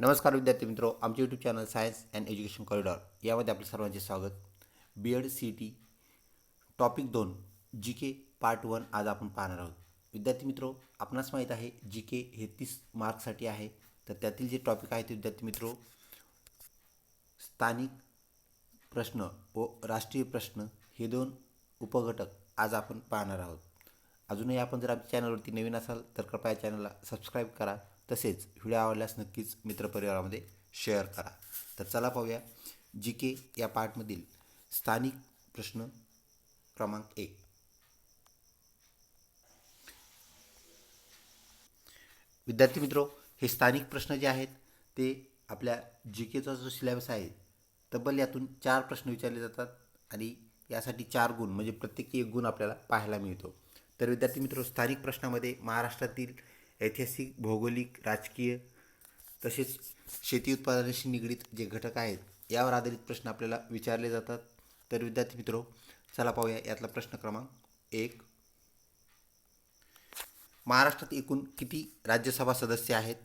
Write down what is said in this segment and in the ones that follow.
नमस्कार विद्यार्थी मित्रो आमचे YouTube channel science and education corridor यामध्ये आपलं सर्वांचे स्वागत. B Ed C T topic दोन जी के पार्ट वन आज आपण पाहणार आहोत. विद्यार्थी मित्रो आपणास माहीत आहे जी के हे तीस मार्कसाठी आहे. तर त्यातील जे टॉपिक आहे ते विद्यार्थी मित्रो स्थानिक प्रश्न व राष्ट्रीय प्रश्न हे दोन उपघटक आज आपण पाहणार आहोत. अजूनही आपण जर आमच्या चॅनलवरती नवीन असाल तर कृपया चॅनलला सबस्क्राईब करा. तसेच व्हिडिओ आवडल्यास नक्कीच मित्रपरिवारामध्ये शेअर करा. तर चला पाहूया जी के या पार्टमधील स्थानिक प्रश्न क्रमांक एक. विद्यार्थी मित्रो हे स्थानिक प्रश्न जे आहेत ते आपल्या जी केचा जो सिलेबस आहे तब्बल यातून चार प्रश्न विचारले जातात आणि यासाठी चार गुण म्हणजे प्रत्येकी एक गुण आपल्याला पाहायला मिळतो. तर विद्यार्थी मित्रो स्थानिक प्रश्नामध्ये महाराष्ट्रातील ऐतिहासिक भौगोलिक राजकीय तसेच शेती उत्पादनाशी निगडीत जे घटक आहेत यावर आधारित प्रश्न आपल्याला विचारले जातात. तर विद्यार्थी मित्रो चला पाहूया यातला प्रश्न क्रमांक एक. महाराष्ट्रात एकूण किती राज्यसभा सदस्य आहेत?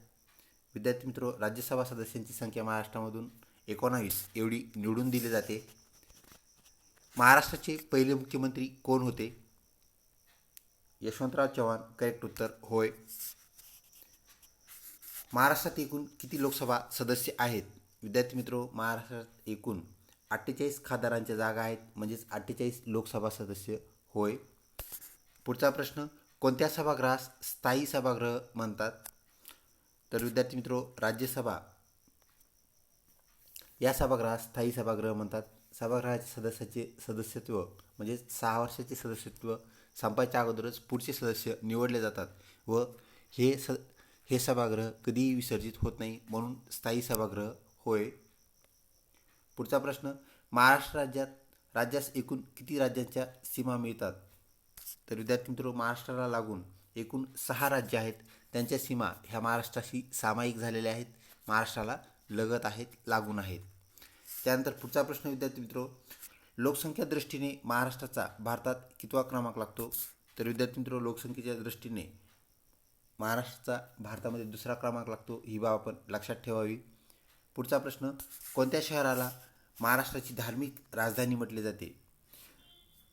विद्यार्थी मित्रो राज्यसभा सदस्यांची संख्या महाराष्ट्रामधून एकोणावीस एवढी निवडून दिली जाते. महाराष्ट्राचे पहिले मुख्यमंत्री कोण होते? यशवंतराव चव्हाण करेक्ट उत्तर होय. महाराष्ट्रात एकूण किती लोकसभा सदस्य आहेत? विद्यार्थी मित्रो महाराष्ट्रात एकूण अठ्ठेचाळीस खासदारांच्या जागा आहेत म्हणजेच अठ्ठेचाळीस लोकसभा सदस्य होय. पुढचा प्रश्न कोणत्या सभागृहास स्थायी सभागृह म्हणतात? तर विद्यार्थी मित्रो राज्यसभा. या सभागृहास स्थायी सभागृह म्हणतात. सभागृहाच्या सदस्याचे सदस्यत्व म्हणजेच सहा वर्षाचे सदस्यत्व संपायच्या अगोदरच पुढचे सदस्य निवडले जातात व हे स हे सभागृह कधीही विसर्जित होत नाही म्हणून स्थायी सभागृह होय. पुढचा प्रश्न महाराष्ट्र राज्यात राज्यास एकूण किती राज्यांच्या सीमा मिळतात? तर विद्यार्थी मित्र महाराष्ट्राला लागून एकूण सहा राज्य आहेत. त्यांच्या सीमा ह्या महाराष्ट्राशी सामायिक झालेल्या आहेत. महाराष्ट्राला लगत आहेत लागून आहेत. त्यानंतर पुढचा प्रश्न विद्यार्थी मित्रो लोकसंख्या दृष्टीने महाराष्ट्राचा भारतात कितवा क्रमांक लागतो? तर विद्यार्थी मित्रो लोकसंख्येच्या दृष्टीने महाराष्ट्राचा भारतामध्ये दुसरा क्रमांक लागतो ही बाब आपण लक्षात ठेवावी. पुढचा प्रश्न कोणत्या शहराला महाराष्ट्राची धार्मिक राजधानी म्हटले जाते?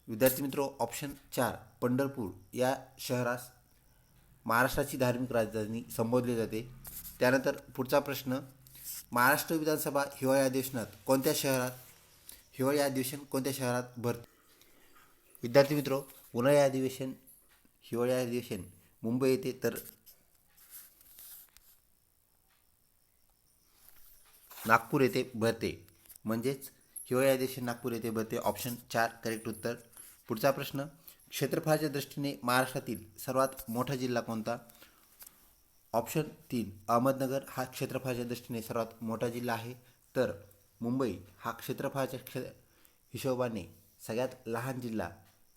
विद्यार्थी मित्रो ऑप्शन चार पंढरपूर. या शहरास महाराष्ट्राची धार्मिक राजधानी संबोधली जाते. त्यानंतर पुढचा प्रश्न महाराष्ट्र विधानसभा हिवाळी अधिवेशनात कोणत्या शहरात हिवाळी अधिवेशन कोणत्या शहरात भरते? विद्यार्थी मित्रो उन्हाळी अधिवेशन हिवाळी अधिवेशन मुंबई येथे तर नागपूर येथे भरते म्हणजेच हिवाळी अधिवेशन नागपूर येथे भरते ऑप्शन चार करेक्ट उत्तर. पुढचा प्रश्न क्षेत्रफळाच्या दृष्टीने महाराष्ट्रातील सर्वात मोठा जिल्हा कोणता? ऑप्शन तीन अहमदनगर हा क्षेत्रफळाच्या दृष्टीने सर्वात मोठा जिल्हा आहे. तर मुंबई हा क्षेत्रफळाच्या क्षे हिशोबाने सगळ्यात लहान जिल्हा.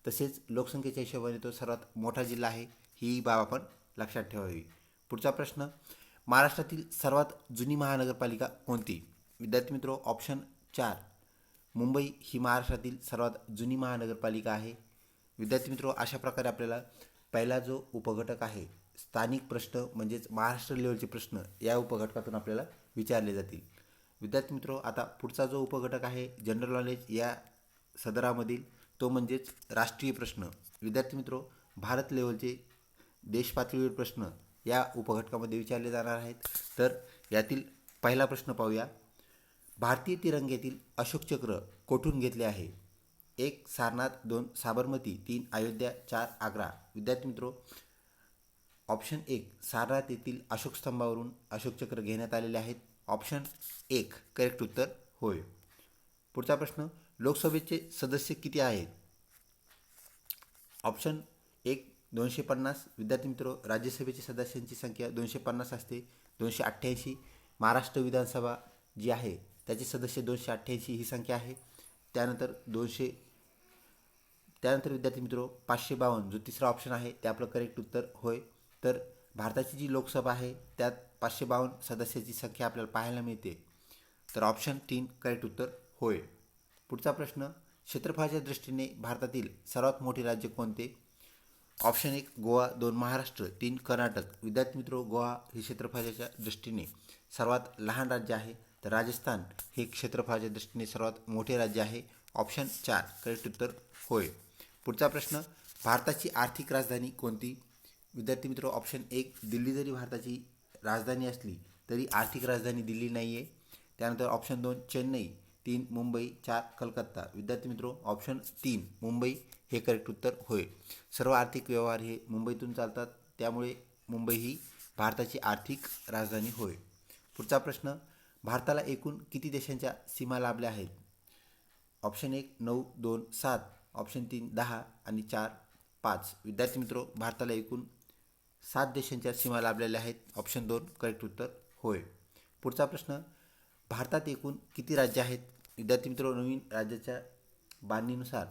तसेच लोकसंख्येच्या हिशोबाने तो सर्वात मोठा जिल्हा आहे. ही बाब आपण लक्षात ठेवावी. पुढचा प्रश्न महाराष्ट्रातील सर्वात जुनी महानगरपालिका कोणती? विद्यार्थी मित्रो ऑप्शन चार. मुंबई ही महाराष्ट्रातील सर्वात जुनी महानगरपालिका आहे. विद्यार्थी मित्रो अशा प्रकारे आपल्याला पहिला जो उपघटक आहे स्थानिक प्रश्न म्हणजेच महाराष्ट्र लेवलचे प्रश्न या उपघटकातून आपल्याला विचारले जातील. विद्यार्थी मित्रो आता पुढचा जो उपघटक आहे जनरल नॉलेज या सदरामधील तो म्हणजेच राष्ट्रीय प्रश्न. विद्यार्थी मित्रो भारत लेवलचे देशपातळीवर प्रश्न या उपघटकामध्ये विचारले जाणार आहेत. तर यातील पहिला प्रश्न पाहूया. भारतीय तिरंग्यातील अशोक चक्र कोठून घेतले आहे? एक सारनाथ दोन साबरमती तीन अयोध्या चार आग्रा. विद्यार्थी मित्रो ऑप्शन एक सारनाथ येथील अशोक स्तंभावरून अशोक चक्र घेण्यात आलेले आहेत. ऑप्शन एक करेक्ट उत्तर होय. पुढचा प्रश्न लोकसभेचे सदस्य किती आहेत? ऑप्शन एक दोनशे पन्नास विद्यार्थी मित्र राज्यसभेच्या सदस्यांची संख्या दोनशे पन्नास असते. दोनशे अठ्ठ्याऐंशी महाराष्ट्र विधानसभा जी आहे त्याचे सदस्य दोनशे अठ्ठ्याऐंशी ही संख्या आहे. त्यानंतर दोनशे त्यानंतर विद्यार्थी मित्रो पाचशे बावन्न जो तिसरा ऑप्शन आहे ते आपलं करेक्ट उत्तर होय. तर भारताची जी लोकसभा आहे त्यात पाचशे बावन्न सदस्याची संख्या आपल्याला पाहायला मिळते. तर ऑप्शन तीन करेक्ट उत्तर होय. पुढचा प्रश्न क्षेत्रफळाच्या दृष्टीने भारतातील सर्वात मोठे राज्य कोणते? ऑप्शन एक गोवा दोन महाराष्ट्र तीन कर्नाटक. विद्यार्थी मित्रो गोवा हे क्षेत्रफळाच्या दृष्टीने सर्वात लहान राज्य आहे. तर राजस्थान हे क्षेत्रफळाच्या दृष्टीने सर्वात मोठे राज्य आहे. ऑप्शन चार करेक्ट उत्तर होय. पुढचा प्रश्न भारताची आर्थिक राजधानी कोणती? विद्यार्थी मित्र ऑप्शन एक दिल्ली जरी भारताची राजधानी असली तरी आर्थिक राजधानी दिल्ली नाही आहे त्यानंतर ऑप्शन दोन चेन्नई तीन मुंबई चार कलकत्ता. विद्यार्थी मित्रो ऑप्शन तीन मुंबई हे करेक्ट उत्तर होय. सर्व आर्थिक व्यवहार हे मुंबईतून चालतात त्यामुळे मुंबई ही भारताची आर्थिक राजधानी होय. पुढचा प्रश्न भारताला एकूण किती देशांच्या सीमा लाभल्या आहेत? ऑप्शन एक नऊ दोन सात. ऑप्शन तीन दहा आणि चार पाच. विद्यार्थी मित्रो भारताला एकूण सात देशांच्या सीमा लाभलेल्या आहेत. ऑप्शन दोन करेक्ट उत्तर होय. पुढचा प्रश्न भारतात एकूण किती राज्य आहेत? विद्यार्थी मित्रो नवीन राज्याच्या बांधणीनुसार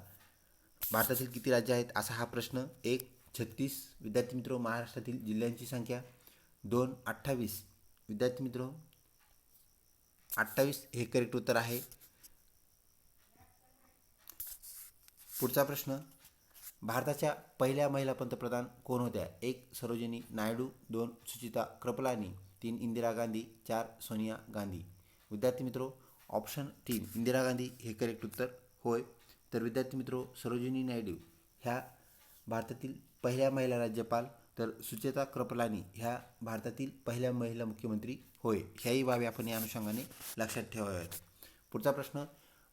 भारतातील किती राज्य आहेत असा हा प्रश्न एक छत्तीस विद्यार्थी मित्र महाराष्ट्रातील जिल्ह्यांची संख्या दोन अठ्ठावीस विद्यार्थी मित्र अठ्ठावीस हे करेक्ट उत्तर आहे. पुढचा प्रश्न भारताच्या पहिल्या महिला पंतप्रधान कोण होत्या? एक सरोजिनी नायडू दोन सुचिता कृपलानी तीन इंदिरा गांधी चार सोनिया गांधी. विद्यार्थी मित्रो ऑप्शन तीन इंदिरा गांधी हे करेक्ट उत्तर होय. तर विद्यार्थी मित्रो सरोजिनी नायडू ह्या भारतातील पहिल्या महिला राज्यपाल तर सुचेता कृपलानी ह्या भारतातील पहिल्या महिला मुख्यमंत्री होय ह्याही बाबी आपण या अनुषंगाने लक्षात ठेवाव्यात पुढचा प्रश्न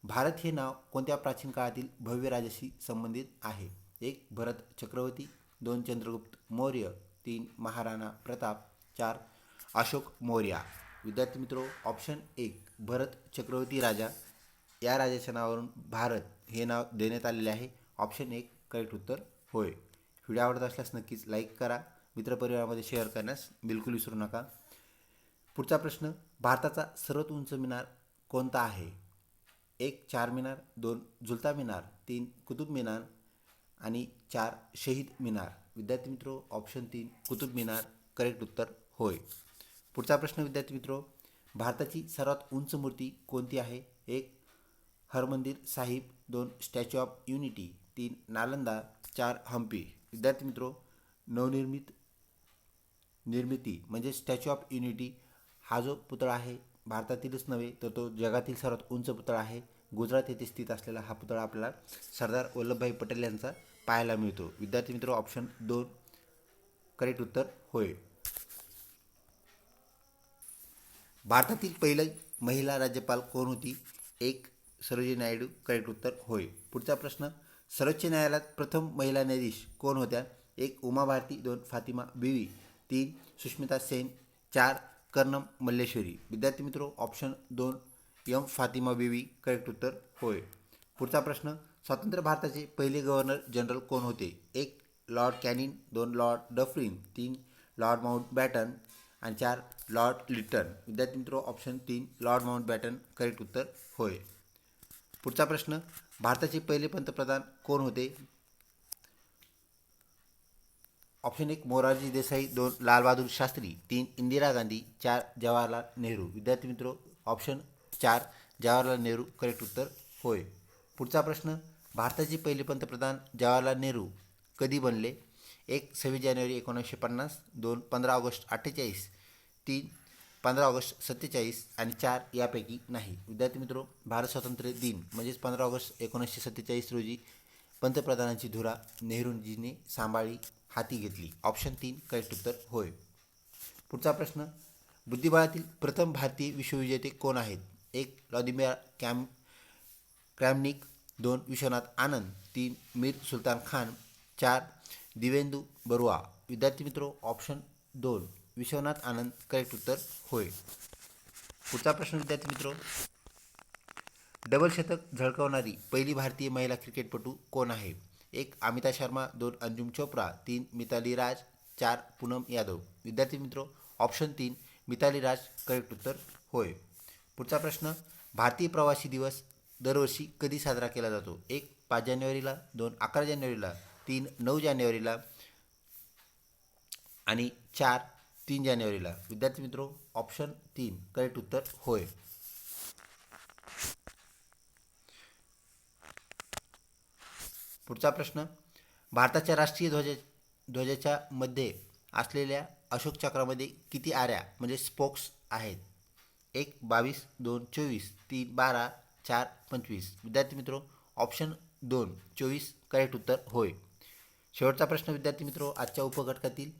भारत हे नाव कोणत्या प्राचीन काळातील भव्य राजाशी संबंधित आहे? एक भरत चक्रवर्ती दोन चंद्रगुप्त मौर्य तीन महाराणा प्रताप चार अशोक मौर्या. विद्यार्थी मित्रो ऑप्शन एक भरत चक्रवर्ती राजा. या राजाच्या नावावरून भारत हे नाव देण्यात आलेले आहे. ऑप्शन एक करेक्ट उत्तर होय. व्हिडिओ आवडत असल्यास नक्कीच लाईक करा. मित्रपरिवारामध्ये शेअर करण्यास बिलकुल विसरू नका. पुढचा प्रश्न भारताचा सर्वात उंच मिनार कोणता आहे? एक चार मिनार दोन झुलता मिनार तीन कुतुब मिनार आणि चार शहीद मिनार. विद्यार्थी मित्रो ऑप्शन तीन कुतुब मिनार करेक्ट उत्तर होय. पुढचा प्रश्न विद्यार्थी मित्रो भारताची सर्वात उंच मूर्ती कोणती आहे? एक हरमंदिर साहिब दोन स्टॅच्यू ऑफ युनिटी तीन नालंदा चार हम्पी. विद्यार्थी मित्रो नवनिर्मित निर्मिती म्हणजे स्टॅच्यू ऑफ युनिटी हा जो पुतळा आहे भारतातीलच नव्हे तर तो जगातील सर्वात उंच पुतळा आहे. गुजरात येथे स्थित असलेला हा पुतळा आपल्याला सरदार वल्लभभाई पटेल यांचा पाहायला मिळतो. विद्यार्थी मित्र ऑप्शन दोन करेक्ट उत्तर होय. भारतातील पहिली महिला राज्यपाल कोण होती? एक सरोजी नायडू करेक्ट उत्तर होय. पुढचा प्रश्न सर्वोच्च न्यायालयात प्रथम महिला न्यायाधीश कोण होत्या? एक उमा भारती दोन फातिमा बीवी तीन सुष्मिता सेन चार कर्णम मल्लेश्वरी. विद्यार्थी मित्रो ऑप्शन दोन यम फातिमा बीवी करेक्ट उत्तर होय. पुढचा प्रश्न स्वतंत्र भारताचे पहिले गव्हर्नर जनरल कोण होते? एक लॉर्ड कॅनिन दोन लॉर्ड डफरिन तीन लॉर्ड माउंट बॅटन आणि चार लॉर्ड लिटन. विद्यार्थी मित्रो ऑप्शन तीन लॉर्ड माउंट बॅटन करेक्ट उत्तर होय. पुढचा प्रश्न भारताचे पहिले पंतप्रधान कोण होते? ऑप्शन एक मोरारजी देसाई दोन लालबहादूर शास्त्री तीन इंदिरा गांधी चार जवाहरलाल नेहरू. विद्यार्थी मित्रो ऑप्शन चार जवाहरलाल नेहरू करेक्ट उत्तर होय. पुढचा प्रश्न भारताचे पहिले पंतप्रधान जवाहरलाल नेहरू कधी बनले? एक सव्वीस जानेवारी एकोणीसशे पन्नास दोन पंधरा ऑगस्ट अठ्ठेचाळीस तीन पंधरा ऑगस्ट सत्तेचाळीस आणि चार यापैकी नाही. विद्यार्थी मित्रो भारत स्वातंत्र्य दिन म्हणजेच पंधरा ऑगस्ट एकोणीसशे सत्तेचाळीस रोजी पंतप्रधानांची धुरा नेहरूजीने सांभाळी हाती घेतली. ऑप्शन तीन करेक्ट उत्तर होय. पुढचा प्रश्न बुद्धिबळातील प्रथम भारतीय विश्वविजेते कोण आहेत? एक लॉदिमिया कॅम क्रॅमनिक दोन विश्वनाथ आनंद तीन मीर सुलतान खान चार दिवेंदू बरुआ. विद्यार्थी मित्रो ऑप्शन दोन. विश्वनाथ आनंद करेक्ट उत्तर होय. पुढचा प्रश्न विद्यार्थी मित्रो. डबल शतक झळकवणारी पहिली भारतीय महिला क्रिकेटपटू कोण आहे? एक अमिता शर्मा दोन अंजुम चोप्रा तीन मिताली राज चार पूनम यादव. विद्यार्थी मित्रो ऑप्शन तीन मिताली राज करेक्ट उत्तर होय. पुढचा प्रश्न भारतीय प्रवासी दिवस दरवर्षी कधी साजरा केला जातो? एक पाच जानेवारीला दोन अकरा जानेवारीला तीन नऊ जानेवारीला आणि चार तीन जानेवारीला. विद्यार्थी मित्रो ऑप्शन तीन. करेक्ट उत्तर होय. पुढचा प्रश्न. भारताच्या राष्ट्रीय ध्वजा ध्वजाच्या मध्ये असलेल्या अशोक चक्रामध्ये किती आऱ्या म्हणजे स्पोक्स आहेत? एक बावीस दोन चोवीस तीन बारा चार पंचवीस. विद्यार्थी मित्रो ऑप्शन दोन चोवीस करेक्ट उत्तर होय. शेवटचा प्रश्न विद्यार्थी मित्रो आजच्या उपघटकातील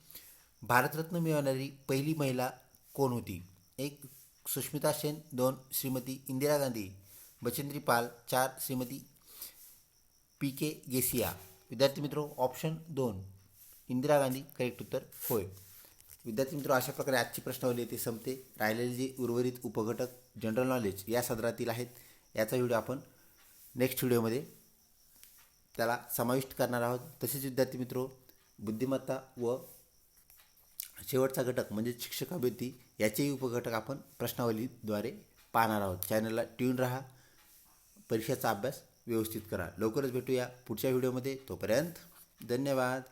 भारतरत्न मिळवणारी पहिली महिला कोण होती? एक सुष्मिता सेन. दोन श्रीमती इंदिरा गांधी. बचेंद्री पाल. चार श्रीमती पी के गेसिया. विद्यार्थी मित्रो ऑप्शन दोन. इंदिरा गांधी करेक्ट उत्तर होय. विद्यार्थी मित्रो अशा प्रकारे आजची प्रश्नावली ते संपते. राहिलेले जे उर्वरित उपघटक जनरल नॉलेज या सदरातील आहेत याचा व्हिडिओ आपण नेक्स्ट व्हिडिओमध्ये त्याला समाविष्ट करणार आहोत. तसेच विद्यार्थी मित्रो बुद्धिमत्ता व शेवटचा घटक म्हणजे शिक्षकाभ्यती याचेही उपघटक आपण प्रश्नावलीद्वारे पाहणार आहोत. चॅनलला ट्यून राहा परीक्षेचा अभ्यास व्यवस्थित करा. लवकरच भेटूया पुढच्या व्हिडिओमध्ये. तोपर्यंत धन्यवाद.